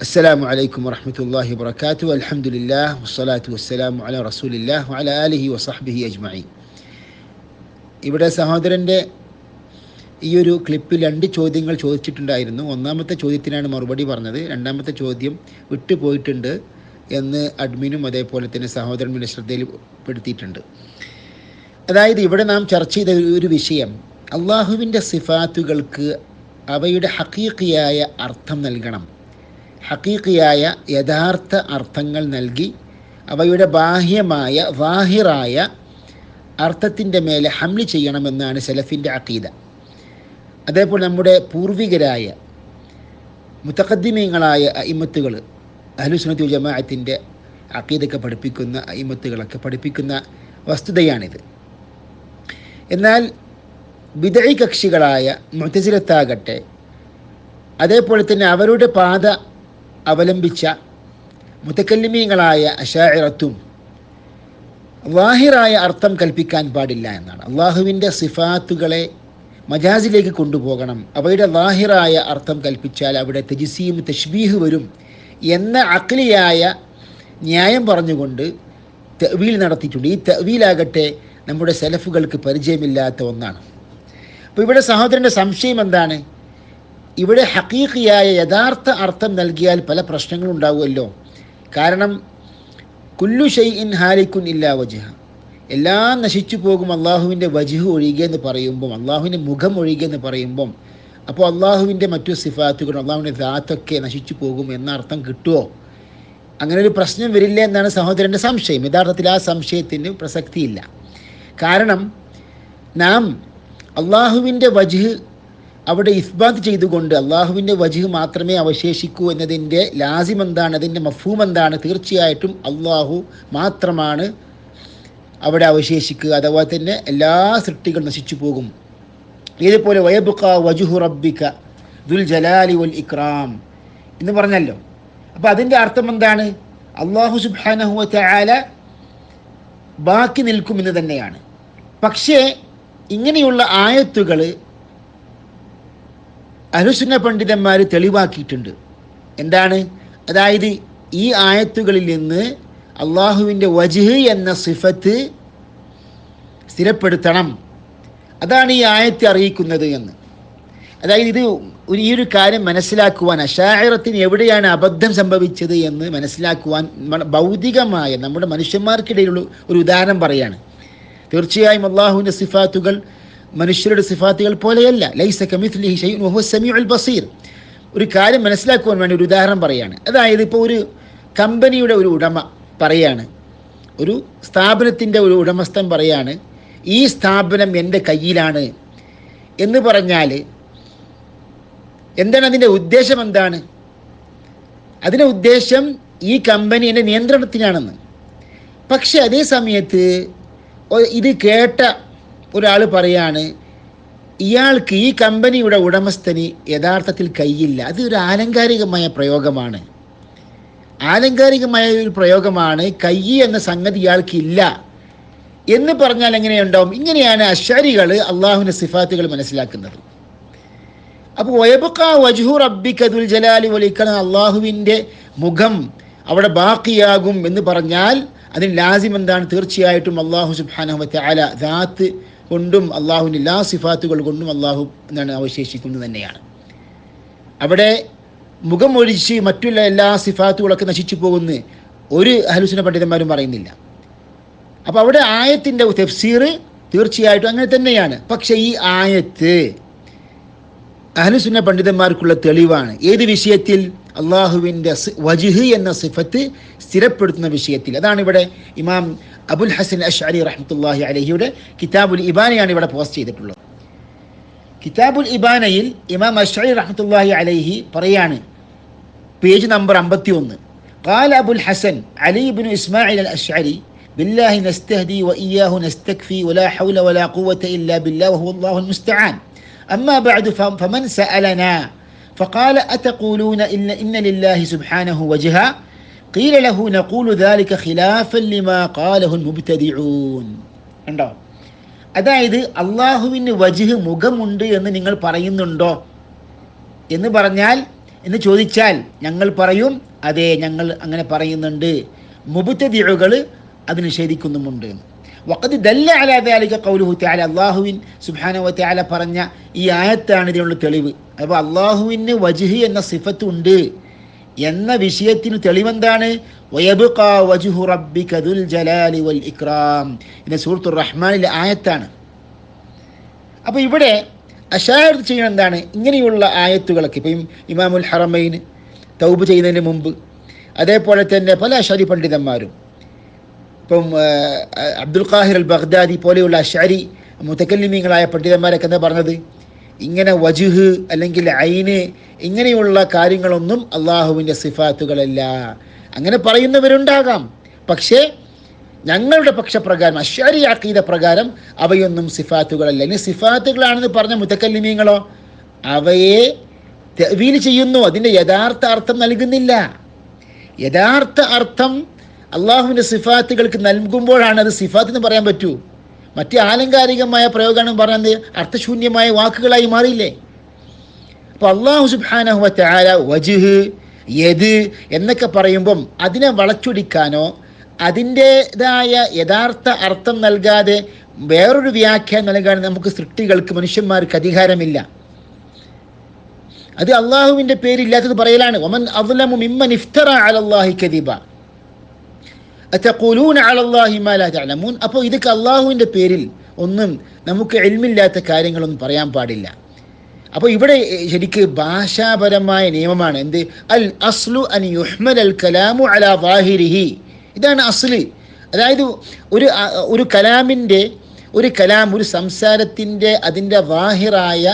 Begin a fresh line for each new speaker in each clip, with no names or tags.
السلام عليكم ورحمة الله وبركاته الحمد لله والصلاة والسلام على رسول الله وعلى آله وصحبه أجمعين ഇവിടെ സഹോദരൻ്റെ ഈ ഒരു ക്ലിപ്പിൽ രണ്ട് ചോദ്യങ്ങൾ ചോദിച്ചിട്ടുണ്ടായിരുന്നു ഒന്നാമത്തെ ചോദ്യത്തിനാണ് മറുപടി പറഞ്ഞത് രണ്ടാമത്തെ ചോദ്യം വിട്ടുപോയിട്ടുണ്ട് എന്ന് അഡ്മിനും അതേപോലെ തന്നെ സഹോദരൻ്റെ ശ്രദ്ധയിൽപ്പെടുത്തിയിട്ടുണ്ട് അതായത് ഇവിടെ നാം ചർച്ച ചെയ്ത ഒരു വിഷയം അള്ളാഹുവിൻ്റെ സിഫാത്തുകൾക്ക് അവയുടെ ഹക്കീക്കിയായ അർത്ഥം നൽകണം ഹക്കീക്കിയായ യഥാർത്ഥ അർത്ഥങ്ങൾ നൽകി അവയുടെ ബാഹ്യമായ വാഹിറായ അർത്ഥത്തിന്റെ മേലെ ഹംലി ചെയ്യണമെന്നാണ് സെലഫിന്റെ അക്കീദ അതേപോലെ നമ്മുടെ പൂർവികരായ മുത്തഖദ്ദിമീങ്ങളായ അയിമത്തുകൾ അഹ്ലുസുനത്തി ജമാഅത്തിന്റെ അക്കീദൊക്കെ പഠിപ്പിക്കുന്ന അയിമത്തുകളൊക്കെ പഠിപ്പിക്കുന്ന വസ്തുതയാണിത്. എന്നാൽ വിദഴി കക്ഷികളായ മുത്തസിലത്താകട്ടെ അതേപോലെ തന്നെ അവരുടെ പാത അവലംബിച്ച മുത്തക്കല്ലിമീങ്ങളായ അഷാഇറത്തും വാഹിറായ അർത്ഥം കൽപ്പിക്കാൻ പാടില്ല എന്നാണ്. അള്ളാഹുവിന്റെ സിഫാത്തുകളെ മജാസിലേക്ക് കൊണ്ടുപോകണം. അവയുടെ വാഹിറായ അർത്ഥം കൽപ്പിച്ചാൽ അവിടെ തെജിസിയും തഷ്ബീഹ് വരും എന്ന അക്ലിയായ ന്യായം പറഞ്ഞുകൊണ്ട് തെവീൽ നടത്തിയിട്ടുണ്ട്. ഈ തെവീലാകട്ടെ നമ്മുടെ സെലഫുകൾക്ക് പരിചയമില്ലാത്ത ഒന്നാണ്. അപ്പോൾ ഇവിടെ സഹോദരന്റെ സംശയം എന്താണ്? ഇവിടെ ഹക്കീഖിയായ യഥാർത്ഥ അർത്ഥം നൽകിയാൽ പല പ്രശ്നങ്ങളും ഉണ്ടാവുമല്ലോ കാരണം കുല്ലു ഷെയ് ഇൻ ഹാലിക്കുൻ ഇല്ലാ വജഹ. എല്ലാം നശിച്ചു പോകും അള്ളാഹുവിന്റെ വജുഹ് ഒഴികെ എന്ന് പറയുമ്പം അള്ളാഹുവിന്റെ മുഖം ഒഴികെ എന്ന് പറയുമ്പം. അപ്പോൾ അള്ളാഹുവിന്റെ മറ്റു സിഫാത്തുകൾ അള്ളാഹുവിന്റെ ദാത്തൊക്കെ നശിച്ചു പോകും എന്ന അർത്ഥം കിട്ടുമോ അങ്ങനെ ഒരു പ്രശ്നം വരില്ല എന്നാണ് സഹോദരന്റെ സംശയം. യഥാർത്ഥത്തിൽ ആ സംശയത്തിന് പ്രസക്തിയില്ല. കാരണം നാം അള്ളാഹുവിന്റെ വജുഹ് അവിടെ ഇസ്ബാത്ത് ചെയ്തുകൊണ്ട് അള്ളാഹുവിന്റെ വജുഹ് മാത്രമേ അവശേഷിക്കൂ എന്നതിന്റെ ലാസിം എന്താണ് അതിന്റെ മഫൂം എന്താണ് തീർച്ചയായിട്ടും അള്ളാഹു മാത്രമാണ് അവിടെ അവശേഷിക്കുക. അഥവാ തന്നെ എല്ലാ സൃഷ്ടികളും നശിച്ചു പോകും. ഇതുപോലെ വയബുക്ക വജുഹു റബ്ബിക്ക ദുൽ ജലാലി വൽ ഇക്രാം എന്ന് പറഞ്ഞല്ലോ. അപ്പോൾ അതിന്റെ അർത്ഥം എന്താണ്? അള്ളാഹു സുബാനഹുവ ചായാല ബാക്കി നിൽക്കുമെന്ന് തന്നെയാണ്. പക്ഷേ ഇങ്ങനെയുള്ള ആയത്തുകൾ അഹുസുന്ന പണ്ഡിതന്മാർ തെളിവാക്കിയിട്ടുണ്ട്. എന്താണ്? അതായത് ഈ ആയത്തുകളിൽ നിന്ന് അള്ളാഹുവിന്റെ വജിഹ് എന്ന സിഫത്ത് സ്ഥിരപ്പെടുത്തണം. അതാണ് ഈ ആയത്തെ അറിയിക്കുന്നത് എന്ന്. അതായത് ഇത് ഈ ഒരു കാര്യം മനസ്സിലാക്കുവാൻ അഷായറത്തിന് എവിടെയാണ് അബദ്ധം സംഭവിച്ചത് എന്ന് മനസ്സിലാക്കുവാൻ ഭൗതികമായ നമ്മുടെ മനുഷ്യന്മാർക്കിടയിലുള്ള ഒരു ഉദാഹരണം പറയാണ്. തീർച്ചയായും അള്ളാഹുവിന്റെ സിഫാത്തുകൾ മനുഷ്യരുടെ സിഫാത്തുകൾ പോലെയല്ല. ലൈസ കമിത്ലി ഷൈഉൻ വഹുവ സമീഉൽ ബസീർ. ഒരു കാര്യം മനസ്സിലാക്കുവാൻ വേണ്ടി ഒരു ഉദാഹരണം പറയുകയാണ് അതായത് ഇപ്പോൾ ഒരു കമ്പനിയുടെ ഒരു ഉടമ പറയാണ്. ഒരു സ്ഥാപനത്തിന്റെ ഒരു ഉടമസ്ഥൻ പറയാണ് ഈ സ്ഥാപനം എന്റെ കയ്യിലാണ്. എന്ന് പറഞ്ഞാൽ എന്താണ് അതിന്റെ ഉദ്ദേശം എന്താണ്? അതിന്റെ ഉദ്ദേശം ഈ കമ്പനി എന്റെ നിയന്ത്രണത്തിനാണെന്ന്. പക്ഷേ അതേ സമയത്ത് ഇത് കേട്ട ഒരാൾ പറയാണ് ഇയാൾക്ക് ഈ കമ്പനിയുടെ ഉടമസ്ഥന് യഥാർത്ഥത്തിൽ കയ്യില്ല. അത് ഒരു ആലങ്കാരികമായ പ്രയോഗമാണ്. ആലങ്കാരികമായ ഒരു പ്രയോഗമാണ് കയ്യ് എന്ന സംഗതി ഇയാൾക്ക് ഇല്ല. എന്ന് പറഞ്ഞാൽ എങ്ങനെയുണ്ടാവും? ഇങ്ങനെയാണ് അഷരികൾ അള്ളാഹുവിന്റെ സിഫാത്തുകൾ മനസ്സിലാക്കുന്നത്. അപ്പോൾ ഒയബക്ക വജുഹു റബ്ബിക്കതുൽ ജലാലി വലിക്കണ അള്ളാഹുവിന്റെ മുഖം അവിടെ ബാക്കിയാകും എന്ന് പറഞ്ഞാൽ അതിന് ലാസിം എന്താണ് തീർച്ചയായിട്ടും അള്ളാഹു സുബാനഹമത്തെ അല ദാത്ത് കൊണ്ടും അള്ളാഹുവിന്റെ എല്ലാ സിഫാത്തുകൾ കൊണ്ടും അള്ളാഹു എന്താണ് അവശേഷിക്കുന്നത് തന്നെയാണ്. അവിടെ മുഖം ഒഴിച്ച് മറ്റുള്ള എല്ലാ സിഫാത്തുകളൊക്കെ നശിച്ചു പോകുന്നു ഒരു അഹലുസന പണ്ഡിതന്മാരും പറയുന്നില്ല. അപ്പോൾ അവിടെ ആയത്തിന്റെ തെഫ്സീർ തീർച്ചയായിട്ടും അങ്ങനെ തന്നെയാണ്. പക്ഷേ ഈ ആയത്ത് അഹലുസുന്ന പണ്ഡിതന്മാർക്കുള്ള തെളിവാണ്. ഏത് വിഷയത്തിൽ? അള്ളാഹുവിന്റെ വജിഹ് എന്ന സിഫത്ത് സ്ഥിരപ്പെടുത്തുന്ന വിഷയത്തിൽ. അതാണ് ഇവിടെ ഇമാം അബുൽ ഹസൻ അഷ്അലി റഹ്മത്തുല്ലാഹി അലഹിയുടെ കിതാബുൽ ഇബാനയാണ് ഇവിടെ പോസ്റ്റ് ചെയ്തിട്ടുള്ളത് കിതാബുൽ ഇബാനയിൽ ഇമാം അഷ്അലി റഹ്മത്തുല്ലാഹി അലൈഹി പറയാണ് പേജ് നമ്പർ അമ്പത്തി ഒന്ന് قال أبو الحسن علي بن إسماعيل الأشعري بالله نستهدي وإياه نستكفي ولا حول ولا قوة إلا بالله وهو الله المستعان أما بعد فمن سألنا فقال أتقولون إن, إن لله سبحانه وجها قيل له نقول ذلك خلافا لما قاله المبتدعون ഉണ്ടോ അതായത് അള്ളാഹുവിന് വജുഹ് മുഖമുണ്ട് എന്ന് നിങ്ങൾ പറയുന്നുണ്ടോ എന്ന് പറഞ്ഞാൽ എന്ന് ചോദിച്ചാൽ ഞങ്ങൾ പറയും അതെ ഞങ്ങൾ അങ്ങനെ പറയുന്നുണ്ട് മുബുത്തതിഴുകൾ അത് നിഷേധിക്കുന്നുമുണ്ട് വഖദ് ദല്ല അലാ ദാലിക ഖൗലുഹു തആല അല്ലാഹുവിൻ സുബ്ഹാനഹു വ തആല പറഞ്ഞ ഈ ആയത്താണ് ഇതിനുള്ള തെളിവ് അപ്പോൾ അള്ളാഹുവിന് വജ്ഹ് എന്ന സിഫത്ത് ഉണ്ട് എന്ന വിഷയത്തിന് തെളിവെന്താണ്? സൂറത്തുർ റഹ്മാനിലെ ആയത്താണ്. അപ്പോൾ ഇവിടെ അഷായർ ചെയ്യണം എന്താണ് ഇങ്ങനെയുള്ള ആയത്തുകളൊക്കെ. ഇപ്പം ഇമാമുൽ ഹറമൈൻ തൗബ് ചെയ്യുന്നതിന് മുമ്പ് അതേപോലെ തന്നെ പല അഷാരി പണ്ഡിതന്മാരും. ഇപ്പം അബ്ദുൽ ഖാഹിർ അൽ ബഗ്ദാദി പോലെയുള്ള അഷാരി മുത്തക്കല്ലിമീങ്ങളായ പണ്ഡിതന്മാരൊക്കെ എന്താ പറഞ്ഞത്? ഇങ്ങനെ വജുഹ് അല്ലെങ്കിൽ ഐന് ഇങ്ങനെയുള്ള കാര്യങ്ങളൊന്നും അള്ളാഹുവിന്റെ സിഫാത്തുകളല്ല. അങ്ങനെ പറയുന്നവരുണ്ടാകാം. പക്ഷേ ഞങ്ങളുടെ പക്ഷപ്രകാരം അശ്വരി അക്കീത പ്രകാരം അവയൊന്നും സിഫാത്തുകളല്ല. ഇനി സിഫാത്തുകളാണെന്ന് പറഞ്ഞ മുത്തക്കല്ലിമീങ്ങളോ അവയെ തെവീൽ ചെയ്യുന്നു. അതിന്റെ യഥാർത്ഥ അർത്ഥം നൽകുന്നില്ല. യഥാർത്ഥ അർത്ഥം അള്ളാഹുവിന്റെ സിഫാത്തുകൾക്ക് നൽകുമ്പോഴാണ് അത് സിഫാത്ത് എന്ന് പറയാൻ പറ്റൂ. മറ്റ് ആലങ്കാരികമായ പ്രയോഗമാണ് പറയുന്നത് അർത്ഥശൂന്യമായ വാക്കുകളായി മാറിയില്ലേ? അപ്പോൾ അള്ളാഹു സുബാനഹു വല വജുഹ് യത് എന്നൊക്കെ പറയുമ്പം അതിനെ വളച്ചൊടിക്കാനോ അതിന്റെതായ യഥാർത്ഥ അർത്ഥം നൽകാതെ വേറൊരു വ്യാഖ്യാനം നൽകാൻ നമുക്ക് സൃഷ്ടികൾക്ക് മനുഷ്യന്മാർക്ക് അധികാരമില്ല. അത് അള്ളാഹുവിന്റെ പേരില്ലാത്തത് പറയലാണ്. ഒമൻ അദ്ലമു മിമ്മൻ ഇഫ്തറ അലല്ലാഹി കദിബ. അത്തഖൂലൂന അലല്ലാഹി മാ ലാ തഅലമൂൻ അപ്പോൾ ഇതൊക്കെ അള്ളാഹുവിന്റെ പേരിൽ ഒന്നും നമുക്ക് എൽമില്ലാത്ത കാര്യങ്ങളൊന്നും പറയാൻ പാടില്ല. അപ്പോൾ ഇവിടെ ശരിക്ക് ഭാഷാപരമായ നിയമമാണ്. എന്ത്? അൽ അസ്ലു അൻ യുഹ്മൽ അൽ കലാമു അലാ വാഹിരിഹി ഇതാണ് അസ്ല്. അതായത് ഒരു ഒരു കലാമിന്റെ ഒരു കലാം ഒരു സംസാരത്തിന്റെ അതിന്റെ വാഹിറായ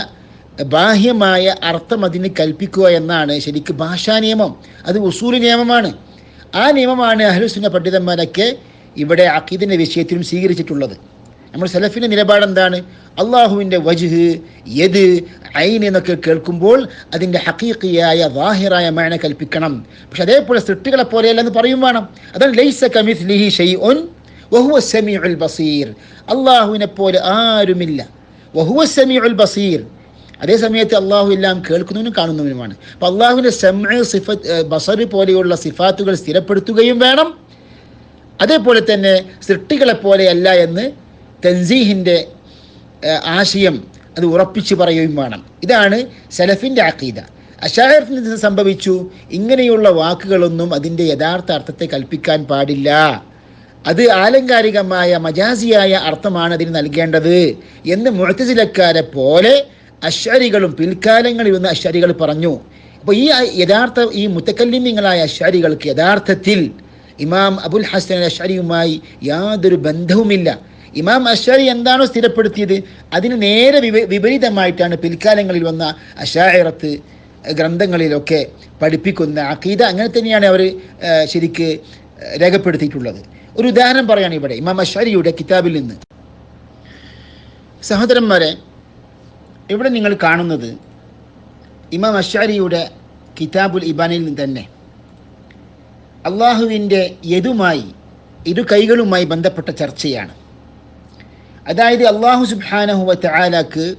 ബാഹ്യമായ അർത്ഥം അതിന് കൽപ്പിക്കുക എന്നാണ് ശരിക്ക് ഭാഷാ നിയമം. അത് ഉസൂലി നിയമമാണ്. ആ നിയമമാണ് അഹ്ലുസുന്ന പണ്ഡിതന്മാരൊക്കെ ഇവിടെ അക്കീദിന്റെ വിഷയത്തിലും സ്വീകരിച്ചിട്ടുള്ളത്. നമ്മൾ സലഫിന്റെ നിലപാടെന്താണ്? അള്ളാഹുവിന്റെ വജുഹ് യത് ഐൻ എന്നൊക്കെ കേൾക്കുമ്പോൾ അതിന്റെ ഹക്കീക്കിയായ വാഹിറായ മേന കൽപ്പിക്കണം. പക്ഷെ അതേപോലെ സൃഷ്ടികളെ പോലെയല്ല എന്ന് പറയും വേണം. അതാണ് ലൈസ കമിത് ലിഹി ഷെയ് ഒൻ വഹുവ സമീഉൽ ബസീർ. അള്ളാഹുവിനെ പോലെ ആരുമില്ല. വഹുവ സമീഉൽ ബസീർ. അതേ സമയത്ത് അള്ളാഹു എല്ലാം കേൾക്കുന്നവനും കാണുന്നവനുമാണ്. അപ്പോൾ അള്ളാഹുവിന്റെ സെമ സിഫത്ത് ബസർ പോലെയുള്ള സിഫാത്തുകൾ സ്ഥിരപ്പെടുത്തുകയും വേണം. അതേപോലെ തന്നെ സൃഷ്ടികളെ പോലെയല്ല എന്ന് തൻസീഹിന്റെ ആശയം അത് ഉറപ്പിച്ചു പറയുകയും വേണം. ഇതാണ് സലഫിന്റെ അക്കീദ അഷാഹിറിന് ഇത് സംഭവിച്ചു ഇങ്ങനെയുള്ള വാക്കുകളൊന്നും അതിന്റെ യഥാർത്ഥ അർത്ഥത്തെ കൽപ്പിക്കാൻ പാടില്ല. അത് ആലങ്കാരികമായ മജാസിയായ അർത്ഥമാണ് അതിന് നൽകേണ്ടത് എന്ന് മുഴത്തസിലക്കാരെ പോലെ അശ്വരികളും പിൽക്കാലങ്ങളിൽ വന്ന അശ്വരികൾ പറഞ്ഞു. അപ്പോൾ ഈ യഥാർത്ഥ ഈ മുത്തക്കല്ലിമ്യങ്ങളായ അശ്വരികൾക്ക് യഥാർത്ഥത്തിൽ ഇമാം അബുൽ ഹസൻ അശ്വരിയുമായി യാതൊരു ബന്ധവുമില്ല. ഇമാം അശ്വരി എന്താണോ സ്ഥിരപ്പെടുത്തിയത്? അതിന് നേരെ വിപരീതമായിട്ടാണ് പിൽക്കാലങ്ങളിൽ വന്ന അഷായറത്ത് ഗ്രന്ഥങ്ങളിലൊക്കെ പഠിപ്പിക്കുന്ന അക്കീത അങ്ങനെ തന്നെയാണ് അവർ ശരിക്ക് രേഖപ്പെടുത്തിയിട്ടുള്ളത്. ഒരു ഉദാഹരണം പറയുകയാണ് ഇവിടെ ഇമാം അശ്വരിയുടെ കിതാബിൽ നിന്ന്. സഹോദരന്മാരെ ഇവിടെ നിങ്ങൾ കാണുന്നത്? ഇമാം അഷാരിയുടെ കിതാബുൽ ഇബാനിൽ നിന്ന് തന്നെ. അള്ളാഹുവിന്റെ യതുമായി ഇരു കൈകളുമായി ബന്ധപ്പെട്ട ചർച്ചയാണ്. അതായത് അള്ളാഹു സുബാനഹുവ തയാലാക്ക്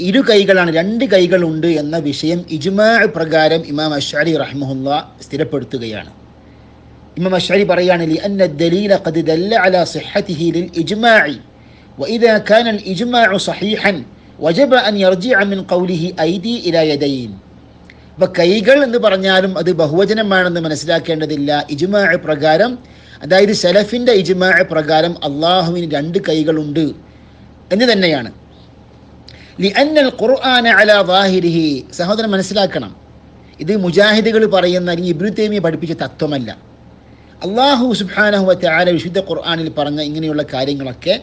ഇരു കൈകളാണ് രണ്ട് കൈകളുണ്ട് എന്ന വിഷയം ഇജ്മാ പ്രകാരം ഇമാം അഷാരി റഹ്മുല്ല സ്ഥിരപ്പെടുത്തുകയാണ്. ഇമാം അഷാരി പറയുകയാണെങ്കിൽ ഖദ് ദല്ല അലാ സിഹ്ഹതിഹി ലിൽ സഹീഹൻ വജബ അൻ കൗലിഹി ഐദി ഇലയദയിൻ ഇപ്പം കൈകൾ എന്ന് പറഞ്ഞാലും അത് ബഹുവചനമാണെന്ന് മനസ്സിലാക്കേണ്ടതില്ല. ഇജുമാ പ്രകാരം അതായത് സെലഫിന്റെ ഇജുമാ പ്രകാരം അള്ളാഹുവിന് രണ്ട് കൈകളുണ്ട് എന്ന് തന്നെയാണ്. സഹോദരൻ മനസ്സിലാക്കണം. ഇത് മുജാഹിദുകൾ പറയുന്ന അല്ലെങ്കിൽ ഇബ്രു പഠിപ്പിച്ച തത്വമല്ല. അള്ളാഹു സുബാനഹുവത്തെ ആല വിശുദ്ധ ഖുർആാനിൽ പറഞ്ഞ ഇങ്ങനെയുള്ള കാര്യങ്ങളൊക്കെ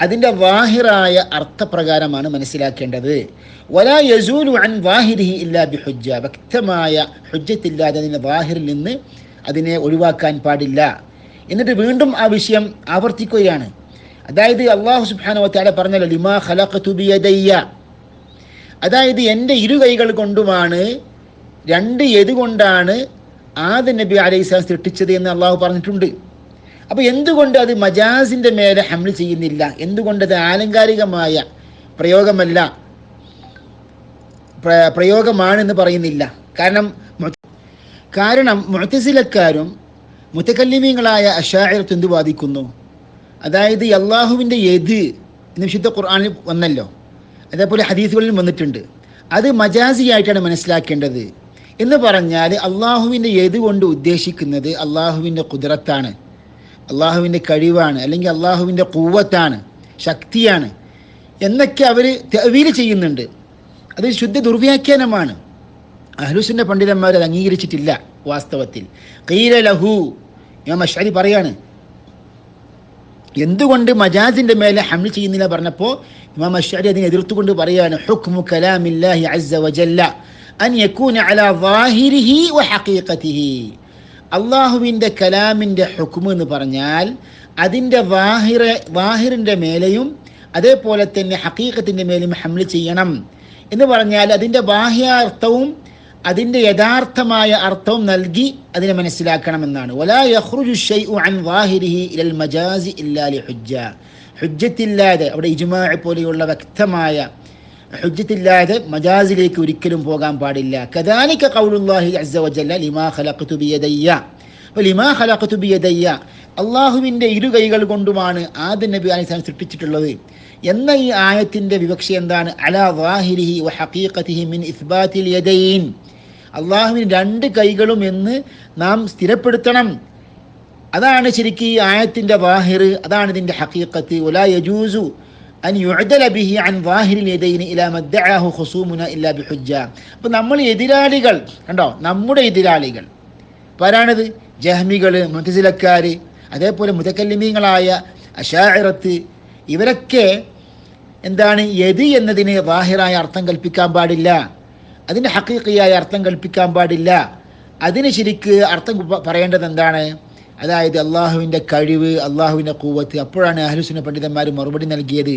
അതിന്റെ വാഹിറായ അർത്ഥപ്രകാരമാണ് മനസ്സിലാക്കേണ്ടത്. വലാ യസൂലു അൻ വാഹിരിഹി ഇല്ലാ ബിഹുജ്ജ. വ്യക്തമായ ഹുജ്ജത്തില്ലാതെ അതിന്റെ വാഹിറിൽ നിന്ന് അതിനെ ഒഴിവാക്കാൻ പാടില്ല. എന്നിട്ട് വീണ്ടും ആ വിഷയം ആവർത്തിക്കുകയാണ്. അതായത് അള്ളാഹു സുബ്ഹാനഹു വതആല പറഞ്ഞല്ലോ ലിമാ ബിയദയ്യ. അതായത് എന്റെ ഇരു കൈകൾ കൊണ്ടുമാണ് രണ്ട് എതുകൊണ്ടാണ് ആദ്യ ആദ നബി അലൈഹി സൃഷ്ടിച്ചത് എന്ന് അള്ളാഹു പറഞ്ഞിട്ടുണ്ട്. അപ്പോൾ എന്തുകൊണ്ട് അത് മജാസിന്റെ മേലെ ഹംൽ ചെയ്യുന്നില്ല? എന്തുകൊണ്ട് അത് ആലങ്കാരികമായ പ്രയോഗമല്ല? പ്രയോഗമാണെന്ന് പറയുന്നില്ല. കാരണം കാരണം മുഅ്തസിലക്കാരും മുത്തക്കല്ലിമീങ്ങളായ അഷായർത്ത് എന്ത് വാദിക്കുന്നു? അതായത് അള്ളാഹുവിന്റെ എത് എന്ന് വിശുദ്ധ ഖുർആനിൽ വന്നല്ലോ. അതേപോലെ ഹദീസുകളിൽ വന്നിട്ടുണ്ട്. അത് മജാസിയായിട്ടാണ് മനസ്സിലാക്കേണ്ടത്. എന്ന് പറഞ്ഞാൽ അള്ളാഹുവിന്റെ എത് കൊണ്ട് ഉദ്ദേശിക്കുന്നത്? അള്ളാഹുവിന്റെ കുതിരത്താണ് അള്ളാഹുവിന്റെ കഴിവാണ് അല്ലെങ്കിൽ അള്ളാഹുവിന്റെ കൂവത്താണ് ശക്തിയാണ് എന്നൊക്കെ അവർ തെവീൽ ചെയ്യുന്നുണ്ട്. അത് ശുദ്ധ ദുർവ്യാഖ്യാനമാണ്. അഹ്ലുസിന്റെ പണ്ഡിതന്മാർ അത് അംഗീകരിച്ചിട്ടില്ല വാസ്തവത്തിൽ. കീര ലഹു ഞാൻ മഷാരി പറയാണ് എന്തുകൊണ്ട് മജാസിന്റെ മേലെ ഹംൽ ചെയ്യുന്നില്ല? പറഞ്ഞപ്പോൾ ഇമാം അഷാരി അതിനെ എതിർത്തുകൊണ്ട് പറയാണ് ഹുക്മു കലാമില്ലാഹി അസ്സ വജല്ല അൻ യകൂന അലാ ളാഹിരിഹി വ അള്ളാഹുവിന്റെ കലാമിന്റെ ഹുക്മ് എന്ന് പറഞ്ഞാൽ അതിന്റെ വാഹിറ വാഹിറിന്റെ മേലെയും അതേപോലെ തന്നെ ഹക്കീക്കത്തിന്റെ മേലും ഹംൽ ചെയ്യണം എന്ന് പറഞ്ഞാൽ അതിന്റെ ബാഹ്യാർത്ഥവും അതിന്റെ യഥാർത്ഥമായ അർത്ഥവും നൽകി അതിനെ മനസ്സിലാക്കണമെന്നാണ് ഷൈഉ അൻ വാഹിരിഹി ഇലൽ മജാസി ഹുജ്ജത്തില്ലാതെ അവിടെ ഇജ്മാ പോലെയുള്ള വ്യക്തമായ ഹുജ്ജത്തില്ലാതെ മജാസിലേക്ക് ഒരിക്കലും പോകാൻ പാടില്ല. കദാനിക്ക കൗലുല്ലാഹി അസവജല്ല വജല്ല ലിമാ ഖലഖതു ബിയദയ്യ. അപ്പോൾ ലിമാ ഖലഖതു അള്ളാഹുവിന്റെ ഇരു കൈകൾ കൊണ്ടുമാണ് ആദ്യ നബി അലൈഹി സ്വലാം സൃഷ്ടിച്ചിട്ടുള്ളത്. എന്ന ഈ ആയത്തിന്റെ വിവക്ഷ എന്താണ്? അല വാഹിരിഹി വ ഹഖീഖതിഹി മിൻ ഇസ്ബാത്തിൽ യദൈൻ. അള്ളാഹുവിന് രണ്ട് കൈകളും എന്ന് നാം സ്ഥിരപ്പെടുത്തണം. അതാണ് ശരിക്കും ഈ ആയത്തിന്റെ വാഹിർ അതാണ് ഇതിന്റെ ഹക്കീക്കത്ത് ഒലാ യജൂസു അൻ യുഅദല ബിഹി അൻ വാഹിരിൽ യദൈന ഇലാ മദ്ദഅഹു ഖുസൂമുന ഇല്ലാ ബിഹുജ്ജ അപ്പോൾ നമ്മൾ എതിരാളികൾ കണ്ടോ? നമ്മുടെ എതിരാളികൾ. ആരാണിത് ജഹ്മികൾ മുത്തസിലക്കാർ അതേപോലെ മുതക്കല്ലിമീങ്ങളായ അഷാഇറത്ത്. ഇവരൊക്കെ എന്താണ് യതി എന്നതിന് വാഹിറായ അർത്ഥം കൽപ്പിക്കാൻ പാടില്ല. അതിന് ഹക്കീക്കിയായ അർത്ഥം കൽപ്പിക്കാൻ പാടില്ല. അതിന് ശരിക്ക് അർത്ഥം പറയേണ്ടത് എന്താണ്? അതായത് അള്ളാഹുവിന്റെ കഴിവ് അള്ളാഹുവിന്റെ കൂവത്ത്. അപ്പോഴാണ് അഹ്ലുസുന്ന പണ്ഡിതന്മാർ മറുപടി നൽകിയത്.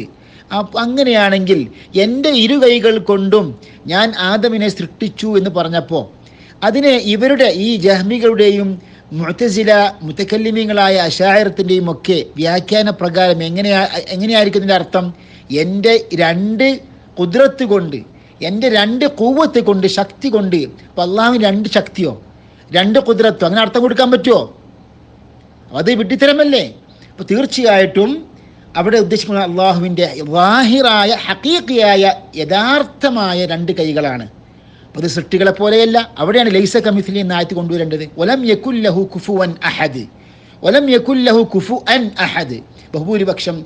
അങ്ങനെയാണെങ്കിൽ എന്റെ ഇരു കൈകൾ കൊണ്ടും ഞാൻ ആദമിനെ സൃഷ്ടിച്ചു എന്ന് പറഞ്ഞപ്പോൾ അതിനെ ഇവരുടെ ഈ ജഹ്മികളുടെയും മുത്തസില മുത്തക്കല്ലിമീങ്ങളായ അഷായറത്തിന്റെയും ഒക്കെ വ്യാഖ്യാന പ്രകാരം എങ്ങനെയാ എങ്ങനെയായിരിക്കും ഇതിന്റെ അർത്ഥം? എന്റെ രണ്ട് കുതിരത്ത് കൊണ്ട് എന്റെ രണ്ട് കൂവത്ത് കൊണ്ട് ശക്തി കൊണ്ട് അപ്പോൾ രണ്ട് ശക്തിയോ? രണ്ട് കുതിരത്തോ അങ്ങനെ അർത്ഥം കൊടുക്കാൻ പറ്റുമോ അത് വിട്ടിത്തരമല്ലേ അപ്പോൾ തീർച്ചയായിട്ടും അവിടെ ഉദ്ദേശിക്കുന്നത് അള്ളാഹുവിന്റെ വാഹിറായ ഹക്കീക്കിയായ യഥാർത്ഥമായ രണ്ട് കൈകളാണ്. അത് സൃഷ്ടികളെ പോലെയല്ല. അവിടെയാണ് ലൈസ കമിസിലി എന്ന ആയത്ത് കൊണ്ടുവരേണ്ടത്. ഒലം യക്കുല്ലഹു കുഫുവൻ അഹദ്. ഒലം യക്കുല്ലഹു കുഫു അൻ അഹദ്. ബഹുഭൂരിപക്ഷം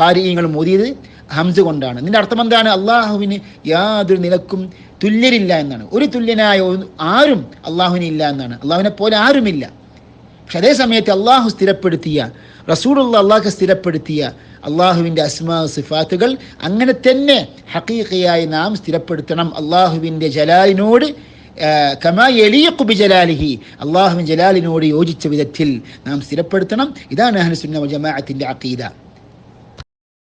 കാര്യങ്ങൾ മോദിയത് ഹംസ് കൊണ്ടാണ്. ഇതിന്റെ അർത്ഥം എന്താണ്? അള്ളാഹുവിന് യാതൊരു നിലക്കും തുല്യരില്ല എന്നാണ്. ഒരു തുല്യനായ ആരും അള്ളാഹുവിനില്ല എന്നാണ്. അള്ളാഹുവിനെ പോലെ ആരുമില്ല. പക്ഷെ അതേ സമയത്ത് അള്ളാഹു സ്ഥിരപ്പെടുത്തിയ റസൂലുള്ള അള്ളാഹ് സ്ഥിരപ്പെടുത്തിയ അള്ളാഹുവിന്റെ അസ്മാ സിഫാത്തുകൾ അങ്ങനെ തന്നെ ഹക്കീഖയായി നാം സ്ഥിരപ്പെടുത്തണം. അള്ളാഹുവിന്റെ ജലാലിനോട് കമാ എലിയക്കുബി ജലാലിഹി അള്ളാഹുവിൻ ജലാലിനോട് യോജിച്ച വിധത്തിൽ നാം സ്ഥിരപ്പെടുത്തണം. ഇതാണ് അഹ്ലുസുന്ന ജമാഅത്തിന്റെ അഖീദ.